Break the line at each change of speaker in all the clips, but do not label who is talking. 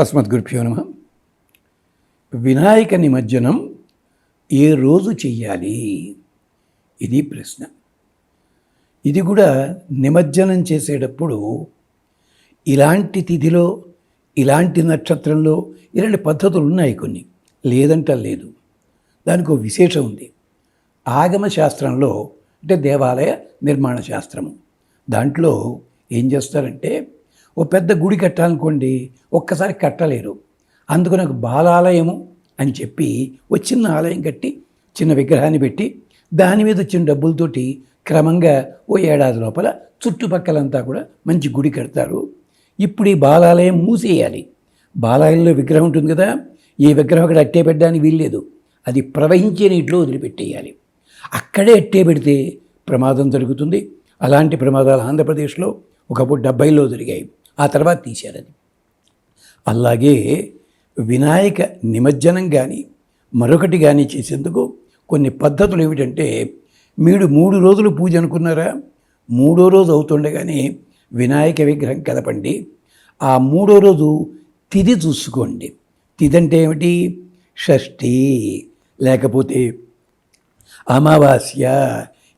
అస్మద్గురుభ్యో నమ. వినాయక నిమజ్జనం ఏ రోజు చెయ్యాలి? ఇది ప్రశ్న. ఇది కూడా నిమజ్జనం చేసేటప్పుడు ఇలాంటి తిథిలో ఇలాంటి నక్షత్రంలో ఇలాంటి పద్ధతులు ఉన్నాయి కొన్ని. లేదంట లేదు. దానికి ఒక విశేషం ఉంది. ఆగమ శాస్త్రంలో అంటే దేవాలయ నిర్మాణ శాస్త్రము. దాంట్లో ఏం చేస్తారంటే ఓ పెద్ద గుడి కట్టాలనుకోండి ఒక్కసారి కట్టలేరు. అందుకు నాకు బాలాలయము అని చెప్పి ఓ చిన్న ఆలయం కట్టి చిన్న విగ్రహాన్ని పెట్టి దాని మీద వచ్చిన డబ్బులతోటి క్రమంగా ఓ ఏడాది లోపల చుట్టుపక్కలంతా కూడా మంచి గుడి కడతారు. ఇప్పుడు ఈ బాలాలయం మూసేయాలి. బాలాలయంలో విగ్రహం ఉంటుంది కదా ఈ విగ్రహం అక్కడ అట్టే పెట్టడానికి వీల్లేదు. అది ప్రవహించే నీటిలో వదిలిపెట్టేయాలి. అక్కడే అట్టే పెడితే ప్రమాదం జరుగుతుంది. అలాంటి ప్రమాదాలు ఆంధ్రప్రదేశ్లో ఒకప్పుడు డెబ్బైలో జరిగాయి. ఆ తర్వాత తీశారు అది అలాగే వినాయక నిమజ్జనం కానీ మరొకటి కానీ చేసేందుకు కొన్ని పద్ధతులు ఏమిటంటే మీరు మూడు రోజులు పూజ అనుకున్నారా? మూడో రోజు అవుతుండగానే వినాయక విగ్రహం కదపండి ఆ మూడో రోజు తిథి చూసుకోండి. తిథి అంటే ఏమిటి? షష్ఠి. లేకపోతే అమావాస్య.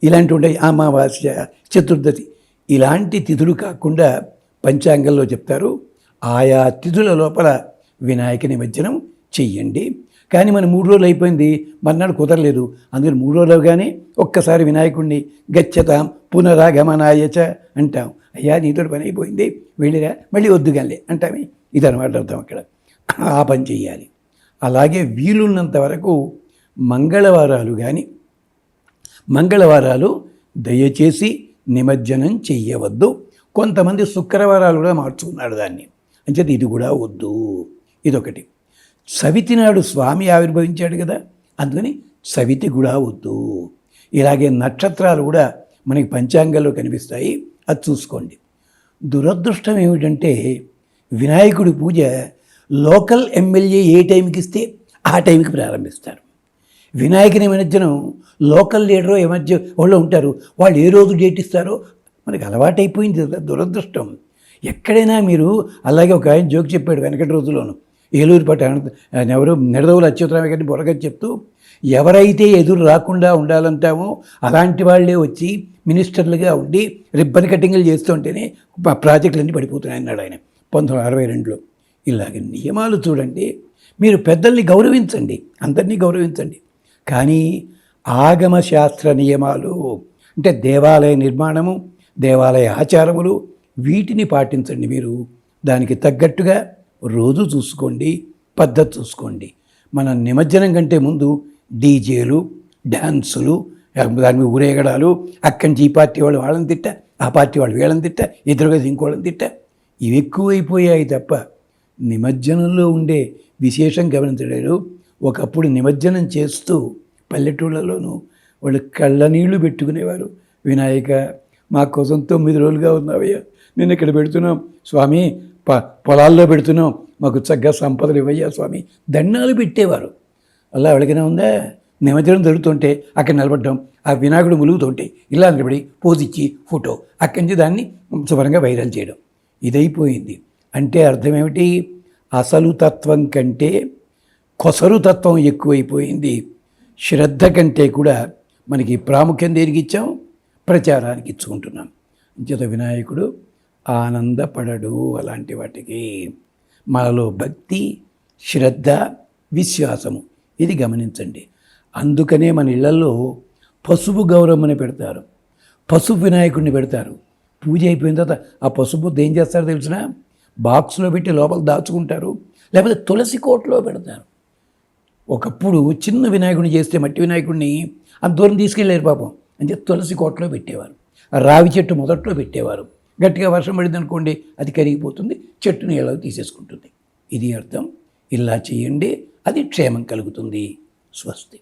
ఇలాంటి ఉంటాయి అమావాస్య చతుర్దశి. ఇలాంటి తిథులు కాకుండా పంచాంగంలో చెప్తారు ఆయా తిథుల లోపల వినాయక నిమజ్జనం చెయ్యండి. కానీ మన మూడు రోజులు అయిపోయింది మర్నాడు కుదరలేదు. అందుకని మూడు రోజులు కానీ ఒక్కసారి వినాయకుడిని గచ్చతాం పునరాగమనాయచ అంటాం. అయ్యా నీతో పని అయిపోయింది వెళ్ళిరా మళ్ళీ వద్దుగాలే అంటామే. ఇది అనమాట అర్థం అక్కడ. ఆ పని చెయ్యాలి. అలాగే వీలున్నంత వరకు మంగళవారాలు కానీ మంగళవారాలు దయచేసి నిమజ్జనం చెయ్యవద్దు. కొంతమంది శుక్రవారాలు కూడా మార్చుకున్నాడు దాన్ని. అంచేత ఇది కూడా వద్దు. ఇదొకటి. సవితి నాడు స్వామి ఆవిర్భవించాడు కదా. అందుకని సవితి కూడా వద్దు. ఇలాగే నక్షత్రాలు కూడా మనకి పంచాంగంలో కనిపిస్తాయి. అది చూసుకోండి. దురదృష్టం ఏమిటంటే వినాయకుడి పూజ లోకల్ ఎమ్మెల్యే ఏ టైంకి ఇస్తే ఆ టైంకి ప్రారంభిస్తారు. వినాయక నిమజ్జనం లోకల్ లీడరు ఈ మధ్య వాళ్ళు ఉంటారు. వాళ్ళు ఏ రోజు డేట్ ఇస్తారో మనకి అలవాటైపోయింది దురదృష్టం. ఎక్కడైనా మీరు అలాగే ఒక ఆయన జోక్ చెప్పాడు వెనకటి రోజులోను ఏలూరు పట్ట ఎవరు? నిడదవులు అచ్యుతరామ గారిని బొరగ చెప్తూ ఎవరైతే ఎదురు రాకుండా ఉండాలంటామో అలాంటి వాళ్ళే వచ్చి మినిస్టర్లుగా ఉండి రిబ్బన్ కటింగ్లు చేస్తుంటేనే ప్రాజెక్టులన్నీ పడిపోతున్నాయి అన్నాడు ఆయన పంతొమ్మిది అరవై రెండులో. ఇలాగ నియమాలు చూడండి. మీరు పెద్దల్ని గౌరవించండి. అందరినీ గౌరవించండి. కానీ ఆగమ శాస్త్ర నియమాలు అంటే దేవాలయ నిర్మాణము దేవాలయ ఆచారములు వీటిని పాటించండి మీరు. దానికి తగ్గట్టుగా రోజు చూసుకోండి పద్ధతి చూసుకోండి. మన నిమజ్జనం కంటే ముందు డీజేలు డ్యాన్సులు దాని మీద ఊరేగడాలు అక్కడి నుంచి ఈ పార్టీ వాళ్ళు వాళ్ళని తిట్ట ఆ పార్టీ వాళ్ళు వీళ్ళని తిట్ట ఎదురుగా ఇంకోళ్ళని తిట్ట ఇవి ఎక్కువైపోయాయి తప్ప నిమజ్జనంలో ఉండే విశేషం గమనించలేరు. ఒకప్పుడు నిమజ్జనం చేస్తూ పల్లెటూళ్ళలోనూ వాళ్ళు కళ్ళనీళ్ళు పెట్టుకునేవారు. వినాయక మా కోసం తొమ్మిది రోజులుగా ఉన్నావయ్యా. నేను ఇక్కడ పెడుతున్నాం. స్వామి ప పొలాల్లో పెడుతున్నాం. మాకు చక్కగా సంపదలు ఇవ్వయ్యా స్వామి. దండాలు పెట్టేవారు. అలా ఎవరికైనా ఉందా? నిమజ్జనం జరుగుతుంటే అక్కడ నిలబడ్డం. ఆ వినాయకుడు ములుగుతుంటే ఇలా నిలబడి పోజిచ్చి ఫోటో. అక్కడి నుంచి దాన్ని శుభ్రంగా వైరల్ చేయడం. ఇదైపోయింది. అంటే అర్థం ఏమిటి అసలు తత్వం కంటే కొసరు తత్వం ఎక్కువైపోయింది. శ్రద్ధ కంటే కూడా మనకి ప్రాముఖ్యం దేనికి ఇచ్చాం? ప్రచారానికి ఇచ్చుకుంటున్నాం అంచేత వినాయకుడు ఆనందపడడు అలాంటి వాటికి. మనలో భక్తి శ్రద్ధ విశ్వాసము. ఇది గమనించండి. అందుకనే మన ఇళ్ళలో పసుపు గౌరమ్మని పెడతారు. పసుపు వినాయకుడిని పెడతారు. పూజ అయిపోయిన తర్వాత ఆ పసుపు ఏం చేస్తారో తెలిసిన? బాక్స్లో పెట్టి లోపల దాచుకుంటారు. లేకపోతే తులసి కోట్లో పెడతారు. ఒకప్పుడు చిన్న వినాయకుడిని చేస్తే మట్టి వినాయకుడిని అంత దూరం తీసుకెళ్ళారు పాపం. అంటే తులసి కోటలో పెట్టేవారు. ఆ రావి చెట్టు మొదట్లో పెట్టేవారు. గట్టిగా వర్షం పడింది అనుకోండి అది కరిగిపోతుంది చెట్టుని ఎలా తీసేసుకుంటుంది. ఇది అర్థం. ఇలా చేయండి అది క్షేమం కలుగుతుంది. స్వస్తి.